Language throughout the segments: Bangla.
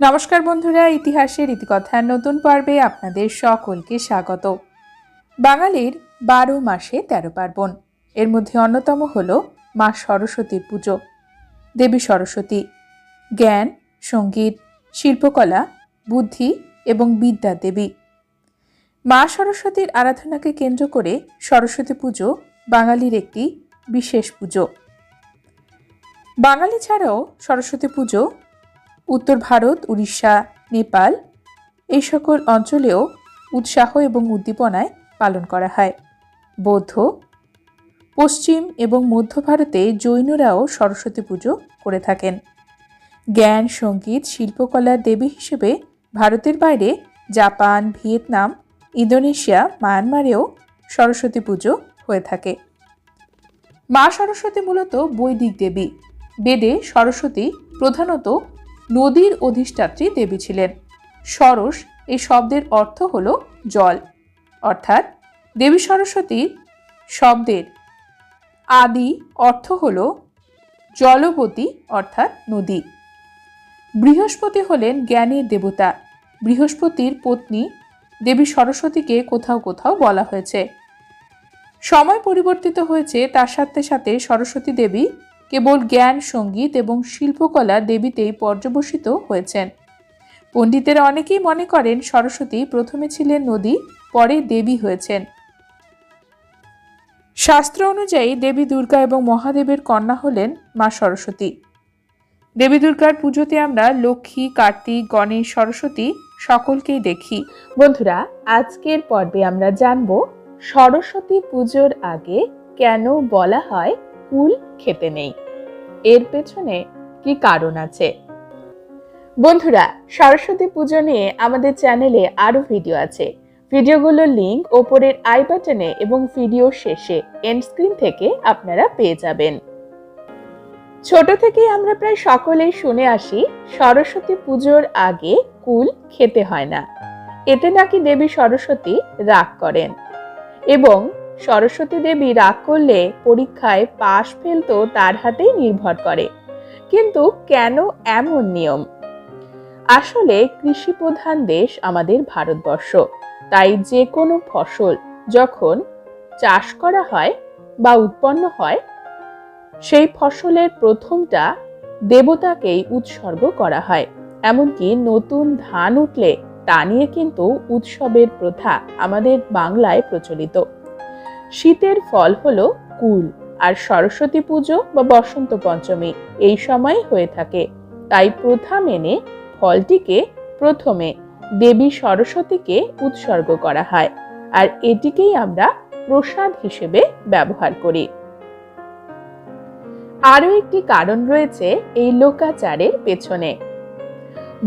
নমস্কার বন্ধুরা, ইতিহাসের ইতিকথার নতুন পর্বে আপনাদের সকলকে স্বাগত। বাঙালির বারো মাসে তেরো পার্বণ, এর মধ্যে অন্যতম হল মা সরস্বতীর পুজো। দেবী সরস্বতী, জ্ঞান, সংগীত, শিল্পকলা, বুদ্ধি এবং বিদ্যা দেবী। মা সরস্বতীর আরাধনাকে কেন্দ্র করে সরস্বতী পুজো বাঙালির একটি বিশেষ পুজো। বাঙালি ছাড়াও সরস্বতী পুজো উত্তর ভারত, উড়িষ্যা, নেপাল এই সকল অঞ্চলেও উৎসাহ এবং উদ্দীপনায় পালন করা হয়। বৌদ্ধ, পশ্চিম এবং মধ্য ভারতে জৈনরাও সরস্বতী পুজো করে থাকেন। জ্ঞান, সংগীত শিল্পকলার দেবী হিসেবে ভারতের বাইরে জাপান, ভিয়েতনাম, ইন্দোনেশিয়া, মায়ানমারেও সরস্বতী পুজো হয়ে থাকে। মা সরস্বতী মূলত বৈদিক দেবী। বেদে সরস্বতী প্রধানত নদীর অধিষ্ঠাত্রী দেবী ছিলেন। সরস এই শব্দের অর্থ হল জল। অর্থাৎ দেবী সরস্বতীর শব্দের আদি অর্থ হল জলবতী, অর্থাৎ নদী। বৃহস্পতি হলেন জ্ঞানের দেবতা। বৃহস্পতির পত্নী দেবী সরস্বতীকে কোথাও কোথাও বলা হয়েছে। সময় পরিবর্তিত হয়েছে, তার সাথে সাথে সরস্বতী দেবী কেবল জ্ঞান, সংগীত এবং শিল্পকলা দেবীতেই পর্যবসিত হয়েছেন। পণ্ডিতেরা অনেকেই মনে করেন সরস্বতী প্রথমে ছিলেন নদী, পরে দেবী হয়েছেন। শাস্ত্র অনুযায়ী দেবী দুর্গা এবং মহাদেবের কন্যা হলেন মা সরস্বতী। দেবী দুর্গার পুজোতে আমরা লক্ষ্মী, কার্তিক, গণেশ, সরস্বতী সকলকেই দেখি। বন্ধুরা, আজকের পর্বে আমরা জানব সরস্বতী পুজোর আগে কেন বলা হয় কুল খেতে নেই। এর পেছনে কি কারণ আছে? বন্ধুরা, সরস্বতী পুজো নিয়ে আমাদের চ্যানেলে আরও ভিডিও আছে। ভিডিওগুলোর লিংক ওপরের আই বাটনে এবং ভিডিও শেষে এন্ড স্ক্রিন থেকে আপনারা পেয়ে যাবেন। ছোট থেকেই আমরা প্রায় সকলেই শুনে আসি, সরস্বতী পুজোর আগে কুল খেতে হয় না। এতে নাকি দেবী সরস্বতী রাগ করেন। এবং সরস্বতী দেবী রাগ করলে পরীক্ষায় পাশ ফেলতো তার হাতেই নির্ভর করে। কিন্তু কেন এমন নিয়ম? আসলে কৃষি প্রধান দেশ আমাদের ভারতবর্ষ। তাই যে কোনো ফসল যখন চাষ করা হয় বা উৎপন্ন হয়, সেই ফসলের প্রথমটা দেবতাকেই উৎসর্গ করা হয়। এমনকি নতুন ধান উঠলে তা নিয়ে কিন্তু উৎসবের প্রথা আমাদের বাংলায় প্রচলিত। শীতের ফল হলো কুল আর সরস্বতী পুজো বা বসন্ত পঞ্চমী এই সময় হয়ে থাকে। তাই প্রথা মেনে ফলটিকে প্রথমে দেবী সরস্বতীকে উৎসর্গ করা হয় আর এটিকেই আমরা প্রসাদ হিসেবে ব্যবহার করি। আরও একটি কারণ রয়েছে এই লোকাচারের পেছনে।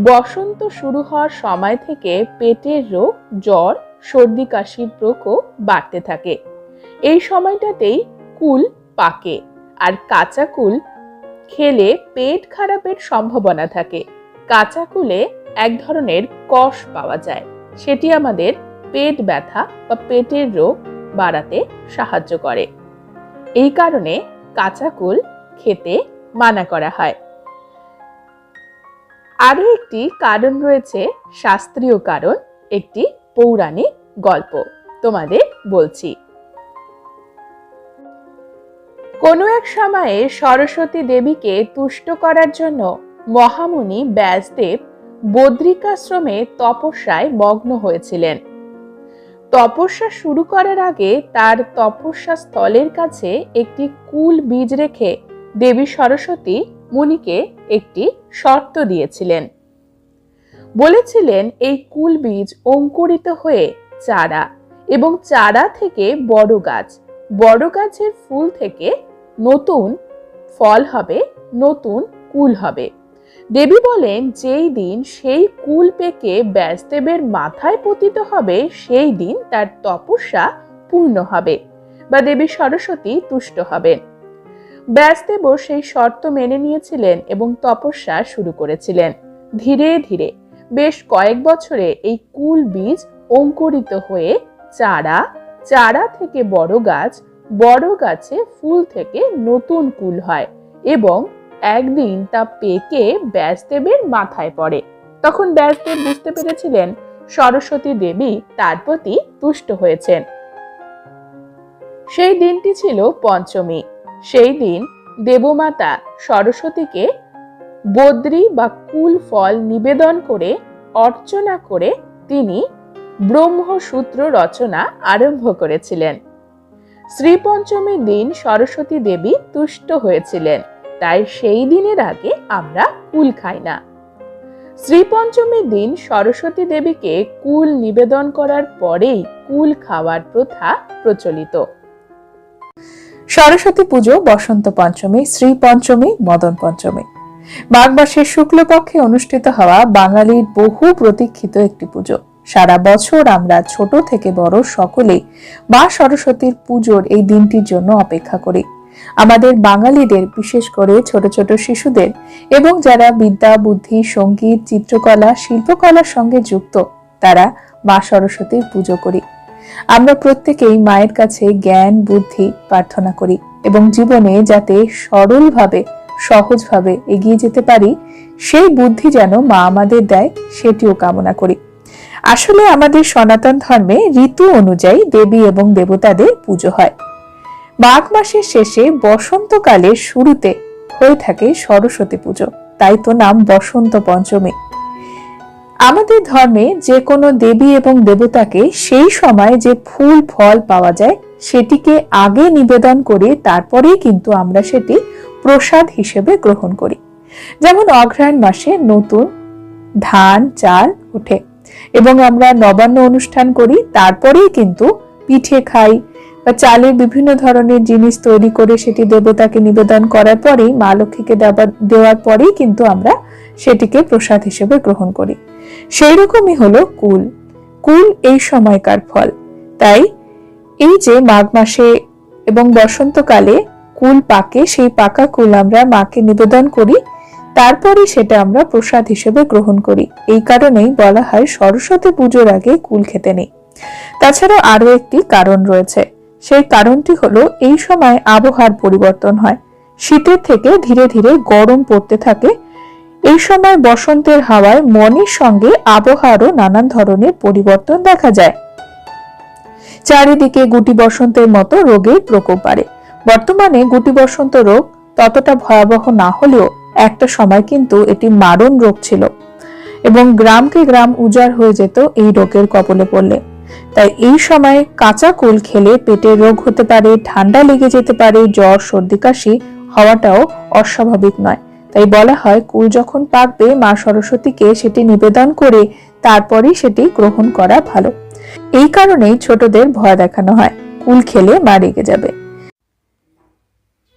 বসন্ত শুরু হওয়ার সময় থেকে পেটের রোগ, জ্বর, সর্দি, কাশির প্রকোপ বাড়তে থাকে। এই সময়টাতেই কুল পাকে আর কাঁচা কুল খেলে পেট খারাপের সম্ভাবনা থাকে। কাঁচা কুলে এক ধরনের কষ পাওয়া যায়। সেটি আমাদের পেট ব্যথা বা পেটের রোগ বাড়াতে সাহায্য করে। এই কারণে কাঁচা কুল খেতে মানা করা হয়। আরও একটি কারণ রয়েছে, শাস্ত্রীয় কারণ, একটি পৌরাণিক গল্প। তোমাদের বলছি। কোনো এক সময়ে সরস্বতী দেবীকে তুষ্ট করার জন্য মহামুনি ব্যাসদেব বদ্রিকাশ্রমে তপস্যায় মগ্ন হয়েছিলেন। তপস্যা শুরু করার আগে তার তপস্যা স্থলের কাছে একটি কুল বীজ রেখে দেবী সরস্বতী মুনিকে একটি শর্ত দিয়েছিলেন। বলেছিলেন, এই কুল বীজ অঙ্কুরিত হয়ে চারা এবং চারা থেকে বড় গাছ বড় গাছের ফুল থেকে নতুন ফল হবে, নতুন কুল হবে। দেবী বলেন, যেই দিন সেই কুল পেকে ব্যাসদেবের মাথায় পতিত হবে, সেই দিন তার তপস্যা পূর্ণ হবে বা দেবী সরস্বতী তুষ্ট হবেন। ব্যাসদেবও সেই শর্ত মেনে নিয়েছিলেন এবং তপস্যা শুরু করেছিলেন। ধীরে ধীরে বেশ কয়েক বছরে এই কুল বীজ অঙ্কুরিত হয়ে চারা চারা থেকে বড় গাছ, বড় গাছে ফুল থেকে নতুন কুল হয় এবং একদিন তা পেকে ব্যাসদেবের মাথায় পড়ে। তখন ব্যাসদেব বুঝতে পেরেছিলেন সরস্বতী দেবী তার প্রতি তুষ্ট হয়েছেন। সেই দিনটি ছিল পঞ্চমী। সেই দিন দেবমাতা সরস্বতীকে বদ্রি বা কুল ফল নিবেদন করে, অর্চনা করে তিনি ব্রহ্মসূত্র রচনা আরম্ভ করেছিলেন। শ্রীপঞ্চমীর দিন সরস্বতী দেবী তুষ্ট হয়েছিলেন, তাই সেই দিনের আগে আমরা কুল খাই না। শ্রীপঞ্চমীর দিন সরস্বতী দেবীকে কুল নিবেদন করার পরেই কুল খাওয়ার প্রথা প্রচলিত। সরস্বতী পুজো বসন্ত পঞ্চমী শ্রী পঞ্চমী মদন পঞ্চমী। মাঘ মাসের শুক্লপক্ষে অনুষ্ঠিত হওয়া বাঙালির বহু প্রতীক্ষিত একটি পুজো। সারা বছর আমরা ছোট থেকে বড় সকলেই মা সরস্বতীর পুজোর এই দিনটির জন্য অপেক্ষা করি। আমাদের বাঙালিদের, বিশেষ করে ছোট ছোট শিশুদের এবং যারা বিদ্যা, বুদ্ধি, সংগীত, চিত্রকলা, শিল্পকলার সঙ্গে যুক্ত, তারা মা সরস্বতীর পুজো করি। আমরা প্রত্যেকেই মায়ের কাছে জ্ঞান, বুদ্ধি প্রার্থনা করি এবং জীবনে যাতে সরলভাবে, সহজভাবে এগিয়ে যেতে পারি, সেই বুদ্ধি যেন মা আমাদের দেয়, সেটিও কামনা করি। আসলে আমাদের সনাতন ধর্মে ঋতু অনুযায়ী দেবী এবং দেবতাদের পুজো হয়। মাঘ মাসের শেষে বসন্তকালের শুরুতে হয়ে থাকে সরস্বতী পুজো। তাই তো নাম বসন্ত পঞ্চমী। আমাদের ধর্মে যে কোনো দেবী এবং দেবতাকে সেই সময় যে ফুল, ফল পাওয়া যায়, সেটিকে আগে নিবেদন করে তারপরেই কিন্তু আমরা সেটি প্রসাদ হিসেবে গ্রহণ করি। যেমন অগ্রহায়ণ মাসে নতুন ধান, চাল ওঠে। এবং আমরা নবান্ন অনুষ্ঠান করি, তারপরেই কিন্তু পিঠে খাই বা চালের বিভিন্ন ধরনের জিনিস তৈরি করে সেটি দেবতাকে নিবেদন করার পরেই, মা লক্ষ্মীকে দেওয়ার পরেই কিন্তু আমরা সেটিকে প্রসাদ হিসেবে গ্রহণ করি। সেই রকমই হলো কুল। কুল এই সময়কার ফল। তাই এই যে মাঘ মাসে এবং বসন্তকালে কুল পাকে, সেই পাকা কুল আমরা মাকে নিবেদন করি। তারপরে সেটা আমরা প্রসাদ হিসেবে গ্রহণ করি। এই কারণেই বলা হয় সরস্বতী পুজোর আগে কুল খেতে নেই। তাছাড়া আরও একটি কারণ রয়েছে। সেই কারণটি হলো এই সময় আবহাওয়ার পরিবর্তন হয়। শীতের থেকে ধীরে ধীরে গরম পড়তে থাকে। এই সময় বসন্তের হাওয়ায় মনের সঙ্গে আবহাওয়ারও নানান ধরনের পরিবর্তন দেখা যায়। চারিদিকে গুটি বসন্তের মতো রোগের প্রকোপ বাড়ে। বর্তমানে গুটি বসন্ত রোগ ততটা ভয়াবহ না হলেও একটা সময় কিন্তু এটি মারণ রোগ ছিল এবং গ্রামকে গ্রাম উজাড় হয়ে যেত এই রোগের কবলে পড়লে। তাই এই সময় কাঁচা কুল খেলে পেটের রোগ হতে পারে, ঠান্ডা লেগে যেতে পারে, জ্বর, সর্দি, কাশি হওয়াটাও অস্বাভাবিক নয়। তাই বলা হয় কুল যখন পাকবে মা সরস্বতীকে সেটি নিবেদন করে তারপরেই সেটি গ্রহণ করা ভালো। এই কারণেই ছোটদের ভয় দেখানো হয়। কুল খেলে মা রেগে যাবে।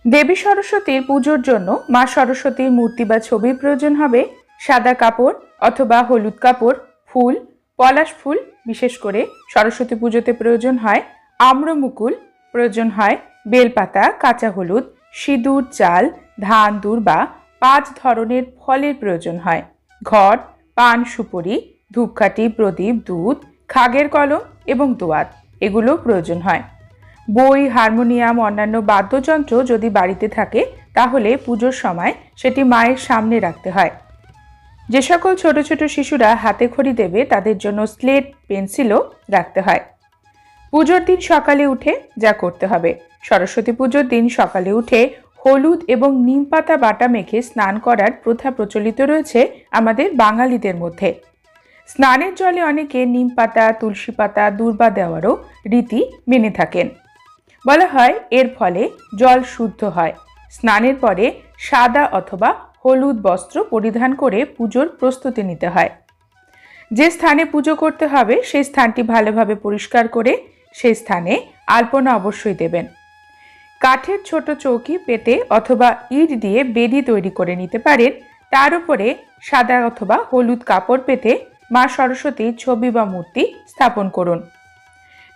দেবী সরস্বতীর পুজোর জন্য মা সরস্বতীর মূর্তি বা ছবির প্রয়োজন হবে সাদা কাপড় অথবা হলুদ কাপড়, ফুল, পলাশ ফুল, বিশেষ করে সরস্বতী পুজোতে প্রয়োজন হয় আম্রমুকুল, প্রয়োজন হয় বেলপাতা, কাঁচা হলুদ, সিঁদুর, চাল, ধান বা পাঁচ ধরনের ফলের প্রয়োজন হয়। ঘট পান, সুপুরি, ধূপকাঠি, প্রদীপ, দুধ, খাগের কলম এবং দোয়াত এগুলো প্রয়োজন হয়। বই, হারমোনিয়াম, অন্যান্য বাদ্যযন্ত্র যদি বাড়িতে থাকে, তাহলে পুজোর সময় সেটি মায়ের সামনে রাখতে হয়। যে সকল ছোট ছোট শিশুরা হাতে খড়ি দেবে, তাদের জন্য স্লেট, পেন্সিলও রাখতে হয়। পুজোর দিন সকালে উঠে যা করতে হবে। সরস্বতী পুজোর দিন সকালে উঠে হলুদ এবং নিম পাতা বাটা মেখে স্নান করার প্রথা প্রচলিত রয়েছে আমাদের বাঙালিদের মধ্যে। স্নানের জলে অনেকে নিম পাতা, তুলসী পাতা, দুর্বা দেওয়ারও রীতি মেনে থাকেন। বলা হয় এর ফলে জল শুদ্ধ হয়। স্নানের পরে সাদা অথবা হলুদ বস্ত্র পরিধান করে পুজোর প্রস্তুতি নিতে হয়। যে স্থানে পুজো করতে হবে, সেই স্থানটি ভালোভাবে পরিষ্কার করে সেই স্থানে আলপনা অবশ্যই দেবেন। কাঠের ছোট চৌকি পেতে অথবা ইট দিয়ে বেদি তৈরি করে নিতে পারেন। তার উপরে সাদা অথবা হলুদ কাপড় পেতে মা সরস্বতীর ছবি বা মূর্তি স্থাপন করুন।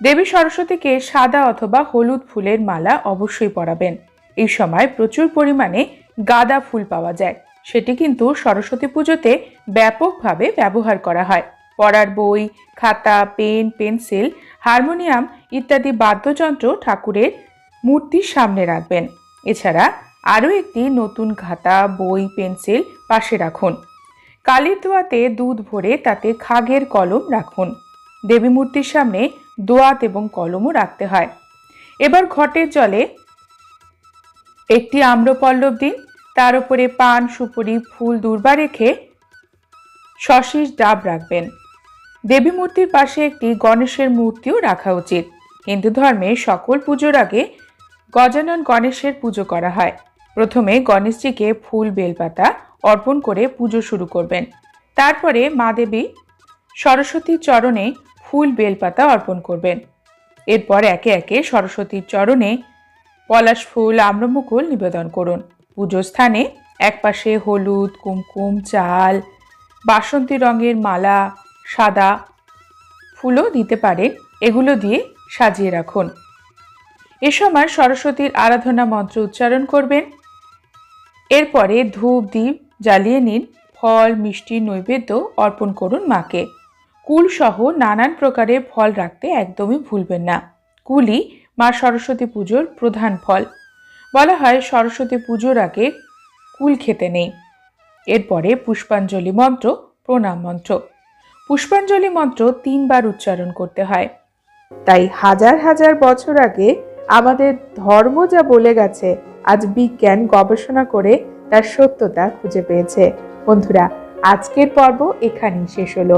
দেবী সরস্বতীকে সাদা অথবা হলুদ ফুলের মালা অবশ্যই পরাবেন। এই সময় প্রচুর পরিমাণে গাঁদা ফুল পাওয়া যায়। সেটি কিন্তু সরস্বতী পুজোতে ব্যাপকভাবে ব্যবহার করা হয়। পড়ার বই, খাতা, পেন, পেন্সিল, হারমোনিয়াম ইত্যাদি বাদ্যযন্ত্র ঠাকুরের মূর্তির সামনে রাখবেন। এছাড়া আরও একটি নতুন খাতা, বই, পেন্সিল পাশে রাখুন। কালির দোয়াতে দুধ ভরে তাতে খাগের কলম রাখুন। দেবী মূর্তির সামনে দোয়াত এবং কলমও রাখতে হয়। এবার ঘটের জলে একটি আম্রপল্লব দিন। তার উপরে পান, সুপুরি, ফুল দূর্বা রেখে শশীষ ডাব রাখবেন। দেবী মূর্তির পাশে একটি গণেশের মূর্তিও রাখা উচিত। হিন্দু ধর্মে সকল পুজোর আগে গজানন গণেশের পুজো করা হয়। প্রথমে গণেশজিকে ফুল, বেলপাতা অর্পণ করে পুজো শুরু করবেন। তারপরে মা দেবী সরস্বতীর চরণে ফুল বেলপাতা অর্পণ করবেন। এরপর একে একে সরস্বতীর চরণে পলাশ ফুল, আম্রমুকুল নিবেদন করুন। পুজোর স্থানে একপাশে হলুদ, কুমকুম, চাল, বাসন্তী রঙের মালা, সাদা ফুলও দিতে পারেন। এগুলো দিয়ে সাজিয়ে রাখুন। এ সময় সরস্বতীর আরাধনা মন্ত্র উচ্চারণ করবেন। এরপরে ধূপ দ্বীপ জ্বালিয়ে নিন। ফল, মিষ্টি, নৈবেদ্য অর্পণ করুন মাকে। কুল সহ নানান প্রকারের ফল রাখতে একদমই ভুলবেন না। কুলই মা সরস্বতী পুজোর প্রধান ফল। বলা হয় সরস্বতী পুজোর আগে কুল খেতে নেই। এরপরে পুষ্পাঞ্জলি মন্ত্র, প্রণাম মন্ত্র। পুষ্পাঞ্জলি মন্ত্র তিনবার উচ্চারণ করতে হয়। তাই হাজার হাজার বছর আগে আমাদের ধর্ম যা বলে গেছে, আজ বিজ্ঞান গবেষণা করে তার সত্যতা খুঁজে পেয়েছে। বন্ধুরা, আজকের পর্ব এখানেই শেষ হলো।